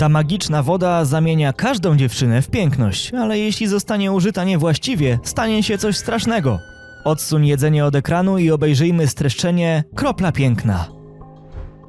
Ta magiczna woda zamienia każdą dziewczynę w piękność, ale jeśli zostanie użyta niewłaściwie, stanie się coś strasznego. Odsuń jedzenie od ekranu i obejrzyjmy streszczenie Kropla Piękna.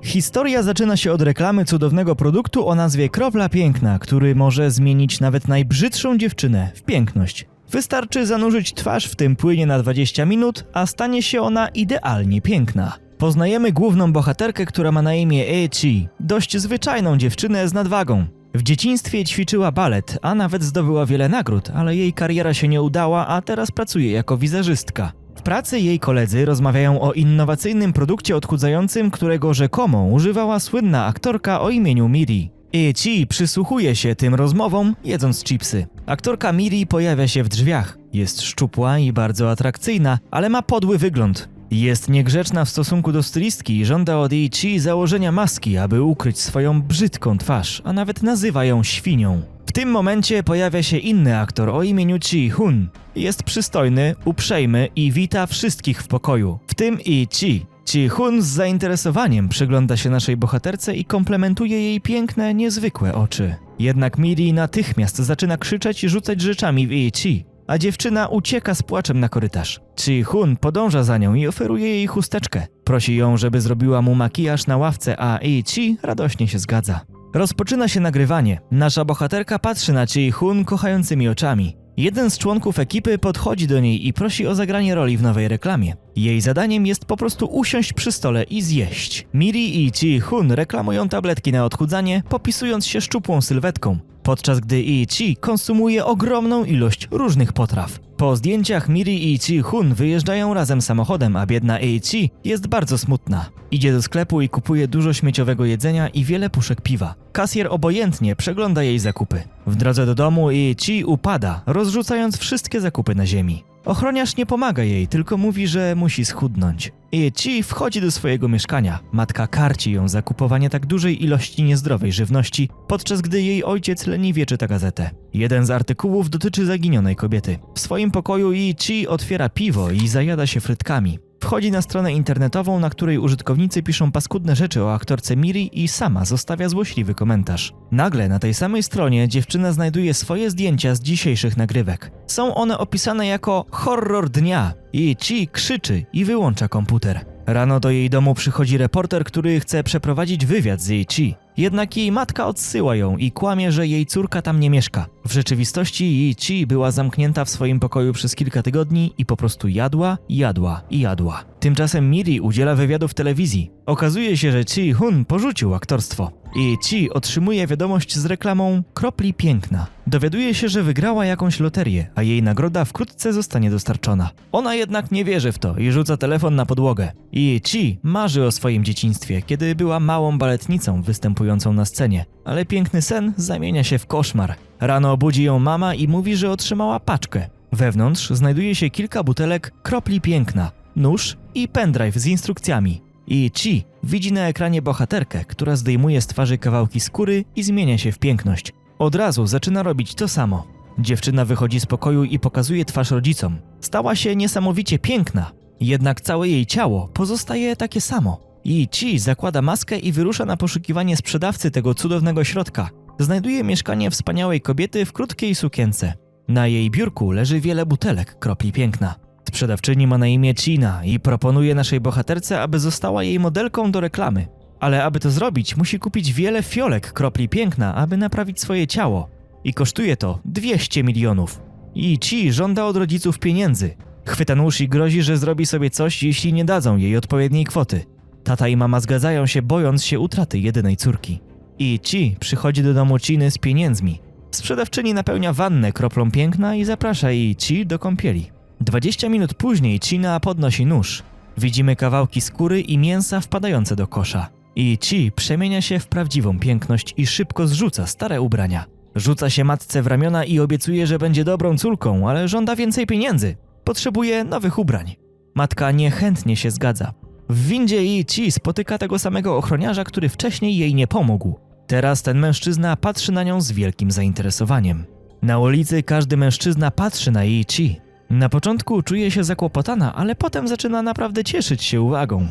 Historia zaczyna się od reklamy cudownego produktu o nazwie Kropla Piękna, który może zmienić nawet najbrzydszą dziewczynę w piękność. Wystarczy zanurzyć twarz w tym płynie na 20 minut, a stanie się ona idealnie piękna. Poznajemy główną bohaterkę, która ma na imię Eichi, dość zwyczajną dziewczynę z nadwagą. W dzieciństwie ćwiczyła balet, a nawet zdobyła wiele nagród, ale jej kariera się nie udała, a teraz pracuje jako wizerzystka. W pracy jej koledzy rozmawiają o innowacyjnym produkcie odchudzającym, którego rzekomo używała słynna aktorka o imieniu Miri. Eichi przysłuchuje się tym rozmowom, jedząc chipsy. Aktorka Miri pojawia się w drzwiach. Jest szczupła i bardzo atrakcyjna, ale ma podły wygląd. Jest niegrzeczna w stosunku do stylistki i żąda od Eichi założenia maski, aby ukryć swoją brzydką twarz, a nawet nazywa ją świnią. W tym momencie pojawia się inny aktor o imieniu Chi Hun. Jest przystojny, uprzejmy i wita wszystkich w pokoju, w tym i Chi. Chi Hun z zainteresowaniem przygląda się naszej bohaterce i komplementuje jej piękne, niezwykłe oczy. Jednak Miri natychmiast zaczyna krzyczeć i rzucać rzeczami w jej Chi, a dziewczyna ucieka z płaczem na korytarz. Chi Hun podąża za nią i oferuje jej chusteczkę. Prosi ją, żeby zrobiła mu makijaż na ławce, a Ei Chi radośnie się zgadza. Rozpoczyna się nagrywanie. Nasza bohaterka patrzy na Chi Hun kochającymi oczami. Jeden z członków ekipy podchodzi do niej i prosi o zagranie roli w nowej reklamie. Jej zadaniem jest po prostu usiąść przy stole i zjeść. Miri i Chi Hun reklamują tabletki na odchudzanie, popisując się szczupłą sylwetką, podczas gdy I Chi konsumuje ogromną ilość różnych potraw. Po zdjęciach Miri i Chi Hun wyjeżdżają razem samochodem, a biedna Ei Chi jest bardzo smutna. Idzie do sklepu i kupuje dużo śmieciowego jedzenia i wiele puszek piwa. Kasjer obojętnie przegląda jej zakupy. W drodze do domu Ei Chi upada, rozrzucając wszystkie zakupy na ziemi. Ochroniarz nie pomaga jej, tylko mówi, że musi schudnąć. Ei Chi wchodzi do swojego mieszkania. Matka karci ją za kupowanie tak dużej ilości niezdrowej żywności, podczas gdy jej ojciec leniwie czyta gazetę. Jeden z artykułów dotyczy zaginionej kobiety. W swoim pokoju Ei Chi otwiera piwo i zajada się frytkami. Wchodzi na stronę internetową, na której użytkownicy piszą paskudne rzeczy o aktorce Miri i sama zostawia złośliwy komentarz. Nagle na tej samej stronie dziewczyna znajduje swoje zdjęcia z dzisiejszych nagrywek. Są one opisane jako horror dnia. I Chi krzyczy i wyłącza komputer. Rano do jej domu przychodzi reporter, który chce przeprowadzić wywiad z jej Chi. Jednak jej matka odsyła ją i kłamie, że jej córka tam nie mieszka. W rzeczywistości jej Chi była zamknięta w swoim pokoju przez kilka tygodni i po prostu jadła, jadła i jadła. Tymczasem Miri udziela wywiadu w telewizji. Okazuje się, że Chi Hun porzucił aktorstwo. I Chi otrzymuje wiadomość z reklamą Kropli Piękna. Dowiaduje się, że wygrała jakąś loterię, a jej nagroda wkrótce zostanie dostarczona. Ona jednak nie wierzy w to i rzuca telefon na podłogę. I Chi marzy o swoim dzieciństwie, kiedy była małą baletnicą występującą na scenie, ale piękny sen zamienia się w koszmar. Rano budzi ją mama i mówi, że otrzymała paczkę. Wewnątrz znajduje się kilka butelek Kropli Piękna, nóż i pendrive z instrukcjami. I Chi widzi na ekranie bohaterkę, która zdejmuje z twarzy kawałki skóry i zmienia się w piękność. Od razu zaczyna robić to samo. Dziewczyna wychodzi z pokoju i pokazuje twarz rodzicom. Stała się niesamowicie piękna, jednak całe jej ciało pozostaje takie samo. I Chi zakłada maskę i wyrusza na poszukiwanie sprzedawcy tego cudownego środka. Znajduje mieszkanie wspaniałej kobiety w krótkiej sukience. Na jej biurku leży wiele butelek kropli piękna. Sprzedawczyni ma na imię China i proponuje naszej bohaterce, aby została jej modelką do reklamy. Ale aby to zrobić, musi kupić wiele fiolek kropli piękna, aby naprawić swoje ciało. I kosztuje to 200 milionów. I Chi żąda od rodziców pieniędzy. Chwyta nóż i grozi, że zrobi sobie coś, jeśli nie dadzą jej odpowiedniej kwoty. Tata i mama zgadzają się, bojąc się utraty jedynej córki. I Chi przychodzi do domu Chiny z pieniędzmi. Sprzedawczyni napełnia wannę kroplą piękna i zaprasza jej Chi do kąpieli. 20 minut później China podnosi nóż. Widzimy kawałki skóry i mięsa wpadające do kosza. I Chi przemienia się w prawdziwą piękność i szybko zrzuca stare ubrania. Rzuca się matce w ramiona i obiecuje, że będzie dobrą córką, ale żąda więcej pieniędzy. Potrzebuje nowych ubrań. Matka niechętnie się zgadza. W windzie i Chi spotyka tego samego ochroniarza, który wcześniej jej nie pomógł. Teraz ten mężczyzna patrzy na nią z wielkim zainteresowaniem. Na ulicy każdy mężczyzna patrzy na jej Chi. Na początku czuje się zakłopotana, ale potem zaczyna naprawdę cieszyć się uwagą.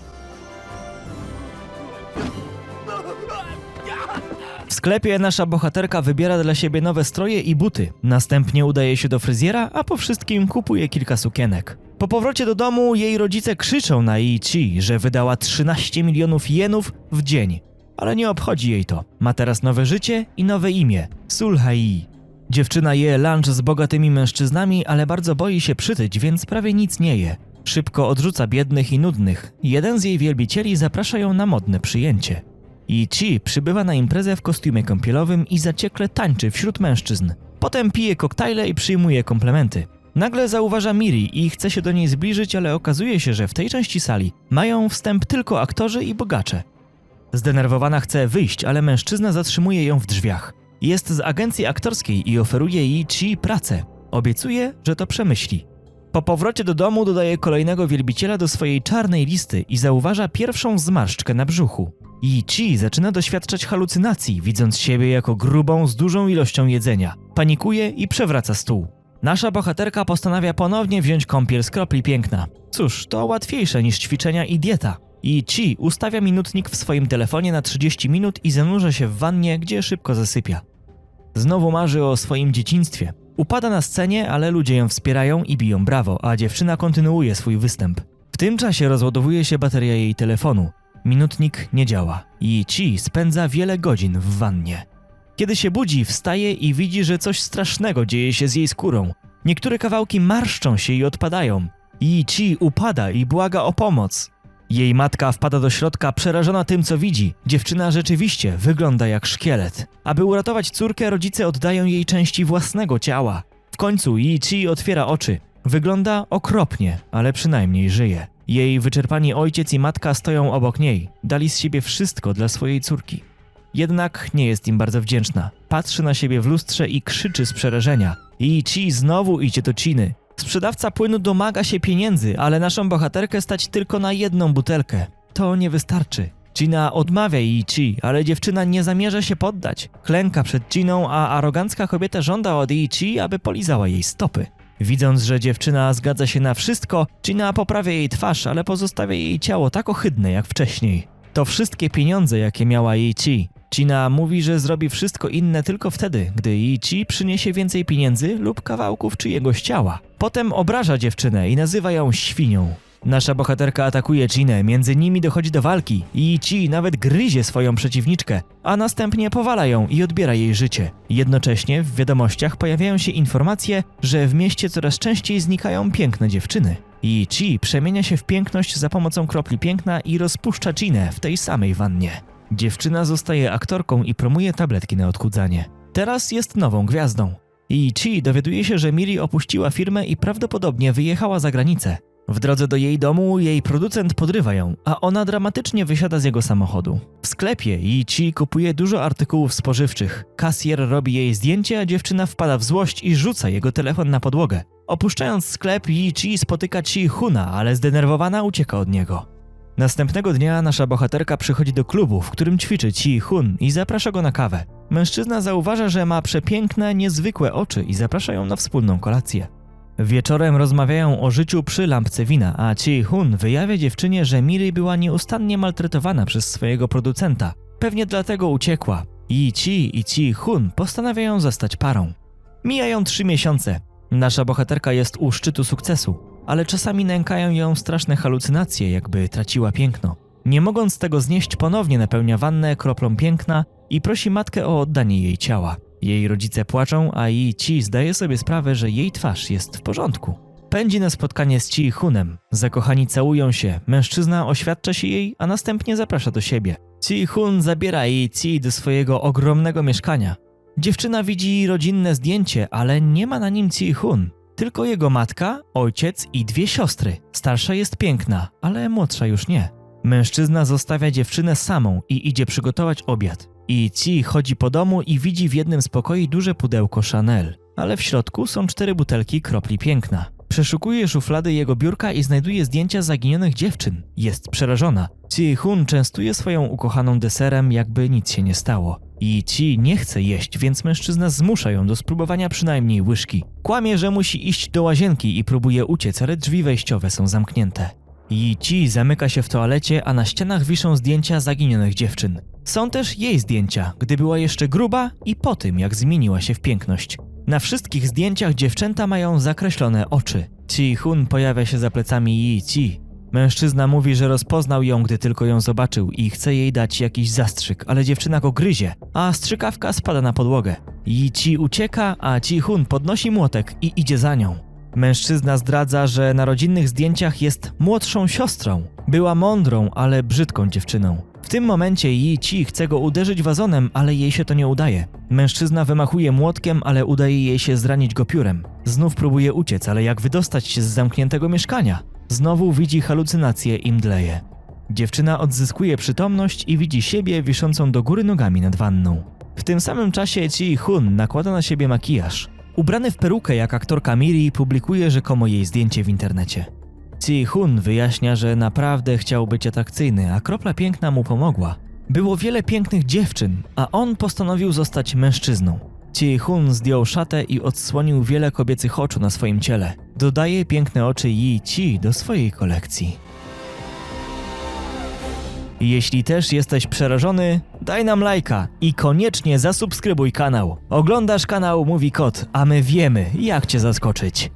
W sklepie nasza bohaterka wybiera dla siebie nowe stroje i buty. Następnie udaje się do fryzjera, a po wszystkim kupuje kilka sukienek. Po powrocie do domu jej rodzice krzyczą na Ichi, że wydała 13 milionów jenów w dzień. Ale nie obchodzi jej to. Ma teraz nowe życie i nowe imię Sulhai. Dziewczyna je lunch z bogatymi mężczyznami, ale bardzo boi się przytyć, więc prawie nic nie je. Szybko odrzuca biednych i nudnych. Jeden z jej wielbicieli zaprasza ją na modne przyjęcie. I Chi przybywa na imprezę w kostiumie kąpielowym i zaciekle tańczy wśród mężczyzn. Potem pije koktajle i przyjmuje komplementy. Nagle zauważa Miri i chce się do niej zbliżyć, ale okazuje się, że w tej części sali mają wstęp tylko aktorzy i bogacze. Zdenerwowana chce wyjść, ale mężczyzna zatrzymuje ją w drzwiach. Jest z agencji aktorskiej i oferuje jej Chi pracę. Obiecuje, że to przemyśli. Po powrocie do domu dodaje kolejnego wielbiciela do swojej czarnej listy i zauważa pierwszą zmarszczkę na brzuchu. I Chi zaczyna doświadczać halucynacji, widząc siebie jako grubą z dużą ilością jedzenia. Panikuje i przewraca stół. Nasza bohaterka postanawia ponownie wziąć kąpiel z kropli piękna. Cóż, to łatwiejsze niż ćwiczenia i dieta. I Chi ustawia minutnik w swoim telefonie na 30 minut i zanurza się w wannie, gdzie szybko zasypia. Znowu marzy o swoim dzieciństwie. Upada na scenie, ale ludzie ją wspierają i biją brawo, a dziewczyna kontynuuje swój występ. W tym czasie rozładowuje się bateria jej telefonu. Minutnik nie działa i Chi spędza wiele godzin w wannie. Kiedy się budzi, wstaje i widzi, że coś strasznego dzieje się z jej skórą. Niektóre kawałki marszczą się i odpadają. I Chi upada i błaga o pomoc. Jej matka wpada do środka przerażona tym, co widzi. Dziewczyna rzeczywiście wygląda jak szkielet. Aby uratować córkę, rodzice oddają jej części własnego ciała. W końcu Yi Chi otwiera oczy. Wygląda okropnie, ale przynajmniej żyje. Jej wyczerpani ojciec i matka stoją obok niej. Dali z siebie wszystko dla swojej córki. Jednak nie jest im bardzo wdzięczna. Patrzy na siebie w lustrze i krzyczy z przerażenia. I Chi znowu idzie do Chiny. Sprzedawca płynu domaga się pieniędzy, ale naszą bohaterkę stać tylko na jedną butelkę. To nie wystarczy. Gina odmawia jej Chi, ale dziewczyna nie zamierza się poddać. Klęka przed Giną, a arogancka kobieta żąda od jej Chi, aby polizała jej stopy. Widząc, że dziewczyna zgadza się na wszystko, Gina poprawia jej twarz, ale pozostawia jej ciało tak ohydne jak wcześniej. To wszystkie pieniądze, jakie miała jej Chi. Gina mówi, że zrobi wszystko inne tylko wtedy, gdy jej przyniesie więcej pieniędzy lub kawałków czyjegoś ciała. Potem obraża dziewczynę i nazywa ją świnią. Nasza bohaterka atakuje Chinę, między nimi dochodzi do walki i Chi nawet gryzie swoją przeciwniczkę, a następnie powala ją i odbiera jej życie. Jednocześnie w wiadomościach pojawiają się informacje, że w mieście coraz częściej znikają piękne dziewczyny. I Chi przemienia się w piękność za pomocą kropli piękna i rozpuszcza Chinę w tej samej wannie. Dziewczyna zostaje aktorką i promuje tabletki na odchudzanie. Teraz jest nową gwiazdą. I Chi dowiaduje się, że Miri opuściła firmę i prawdopodobnie wyjechała za granicę. W drodze do jej domu jej producent podrywa ją, a ona dramatycznie wysiada z jego samochodu. W sklepie Yi Chi kupuje dużo artykułów spożywczych. Kasjer robi jej zdjęcie, a dziewczyna wpada w złość i rzuca jego telefon na podłogę. Opuszczając sklep, Yi Chi spotyka Chi Huna, ale zdenerwowana ucieka od niego. Następnego dnia nasza bohaterka przychodzi do klubu, w którym ćwiczy Chi Hun i zaprasza go na kawę. Mężczyzna zauważa, że ma przepiękne, niezwykłe oczy i zaprasza ją na wspólną kolację. Wieczorem rozmawiają o życiu przy lampce wina, a Chi Hun wyjawia dziewczynie, że Miri była nieustannie maltretowana przez swojego producenta. Pewnie dlatego uciekła. I Chi i Chi Hun postanawiają zostać parą. Mijają trzy miesiące. Nasza bohaterka jest u szczytu sukcesu, ale czasami nękają ją straszne halucynacje, jakby traciła piękno. Nie mogąc tego znieść, ponownie napełnia wannę kroplą piękna i prosi matkę o oddanie jej ciała. Jej rodzice płaczą, a Yi Chi zdaje sobie sprawę, że jej twarz jest w porządku. Pędzi na spotkanie z Chi Hunem. Zakochani całują się, mężczyzna oświadcza się jej, a następnie zaprasza do siebie. Chi Hun zabiera Yi Chi do swojego ogromnego mieszkania. Dziewczyna widzi rodzinne zdjęcie, ale nie ma na nim Chi Hun. Tylko jego matka, ojciec i dwie siostry. Starsza jest piękna, ale młodsza już nie. Mężczyzna zostawia dziewczynę samą i idzie przygotować obiad. I Ci chodzi po domu i widzi w jednym z pokoi duże pudełko Chanel, ale w środku są cztery butelki kropli piękna. Przeszukuje szuflady jego biurka i znajduje zdjęcia zaginionych dziewczyn. Jest przerażona. Ci Hun częstuje swoją ukochaną deserem, jakby nic się nie stało. I Ci nie chce jeść, więc mężczyzna zmusza ją do spróbowania przynajmniej łyżki. Kłamie, że musi iść do łazienki i próbuje uciec, ale drzwi wejściowe są zamknięte. I Ci zamyka się w toalecie, a na ścianach wiszą zdjęcia zaginionych dziewczyn. Są też jej zdjęcia, gdy była jeszcze gruba i po tym, jak zmieniła się w piękność. Na wszystkich zdjęciach dziewczęta mają zakreślone oczy. Chi Hun pojawia się za plecami Yi Chi. Mężczyzna mówi, że rozpoznał ją, gdy tylko ją zobaczył i chce jej dać jakiś zastrzyk, ale dziewczyna go gryzie, a strzykawka spada na podłogę. Yi Chi ucieka, a Chi Hun podnosi młotek i idzie za nią. Mężczyzna zdradza, że na rodzinnych zdjęciach jest młodszą siostrą. Była mądrą, ale brzydką dziewczyną. W tym momencie Yi chce go uderzyć wazonem, ale jej się to nie udaje. Mężczyzna wymachuje młotkiem, ale udaje jej się zranić go piórem. Znów próbuje uciec, ale jak wydostać się z zamkniętego mieszkania? Znowu widzi halucynacje i mdleje. Dziewczyna odzyskuje przytomność i widzi siebie wiszącą do góry nogami nad wanną. W tym samym czasie Chi Hun nakłada na siebie makijaż. Ubrany w perukę jak aktorka Miri publikuje rzekomo jej zdjęcie w internecie. Chi Hun wyjaśnia, że naprawdę chciał być atrakcyjny, a kropla piękna mu pomogła. Było wiele pięknych dziewczyn, a on postanowił zostać mężczyzną. Chi Hun zdjął szatę i odsłonił wiele kobiecych oczu na swoim ciele. Dodaje piękne oczy Yi Chi do swojej kolekcji. Jeśli też jesteś przerażony, daj nam lajka i koniecznie zasubskrybuj kanał. Oglądasz kanał Mówi Kot, a my wiemy, jak cię zaskoczyć.